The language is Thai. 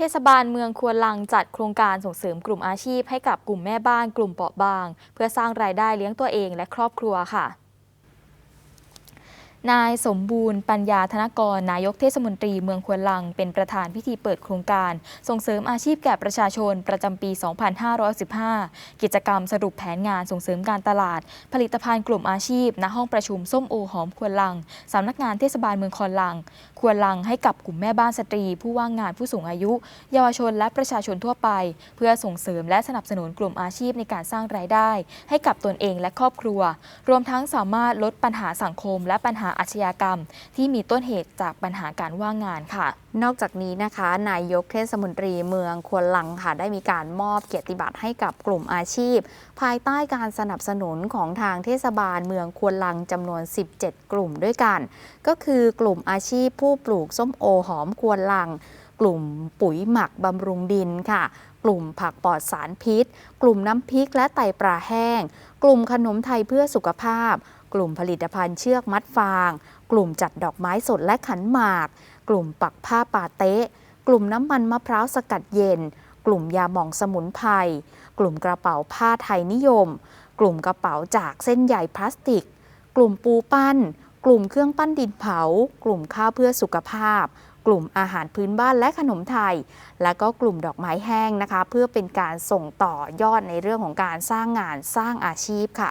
เทศบาลเมืองควนลังจัดโครงการส่งเสริมกลุ่มอาชีพให้กับกลุ่มแม่บ้านกลุ่มเปราะบาง เพื่อสร้างรายได้เลี้ยงตัวเองและครอบครัวค่ะ นายสมบูรณ์ปัญญาธนกร นายกเทศมนตรีเมืองควนลัง เป็นประธานพิธีเปิดโครงการ ส่งเสริมอาชีพแก่ประชาชนประจำปี 2515 กิจกรรมสรุปแผนงานส่งเสริมการตลาด ผลิตภัณฑ์กลุ่มอาชีพ ณห้องประชุมส้มโอหอมควนลังสำนักงานเทศบาลเมืองควนลัง ควนลังให้กับกลุ่มแม่บ้านสตรี ผู้ว่างงานผู้สูงอายุ เยาวชนและประชาชนทั่วไป เพื่อส่งเสริมและสนับสนุนกลุ่มอาชีพในการสร้างรายได้ ให้กับตนเองและครอบครัว รวมทั้งสามารถลดปัญหาสังคมและปัญหาอาชญากรรม ที่มีต้นเหตุจากปัญหาการว่างงานค่ะ นอกจากนี้นะคะนายกเทศมนตรีเมืองควนลังค่ะได้มีการมอบเกียรติบัตรให้กับกลุ่มอาชีพ ภายใต้การสนับสนุนของทางเทศบาลเมืองควนลังจำนวน 17 กลุ่มด้วยกัน ก็คือกลุ่มอาชีพผู้ปลูกส้มโอหอมควนลัง กลุ่มปุ๋ยหมักบำรุงดินค่ะกลุ่มผักปลอดสารพิษ กลุ่มน้ำพริกและไตปลาแห้ง กลุ่มขนมไทยเพื่อสุขภาพ กลุ่มผลิตภัณฑ์เชือกมัดฟาง กลุ่มจัดดอกไม้สดและขันหมาก กลุ่มปักผ้าปาเต๊ะ กลุ่มน้ำมันมะพร้าวสกัดเย็น กลุ่มยาหม่องสมุนไพร กลุ่มกระเป๋าผ้าไทยนิยม กลุ่มกระเป๋าจากเส้นใยพลาสติก กลุ่มปูปั้น กลุ่มเครื่องปั้นดินเผา กลุ่มข้าวเพื่อสุขภาพ กลุ่มอาหารพื้นบ้านและขนมไทย และก็กลุ่มดอกไม้แห้งนะคะ เพื่อเป็นการส่งต่อยอดในเรื่องของการสร้างงานสร้างอาชีพค่ะ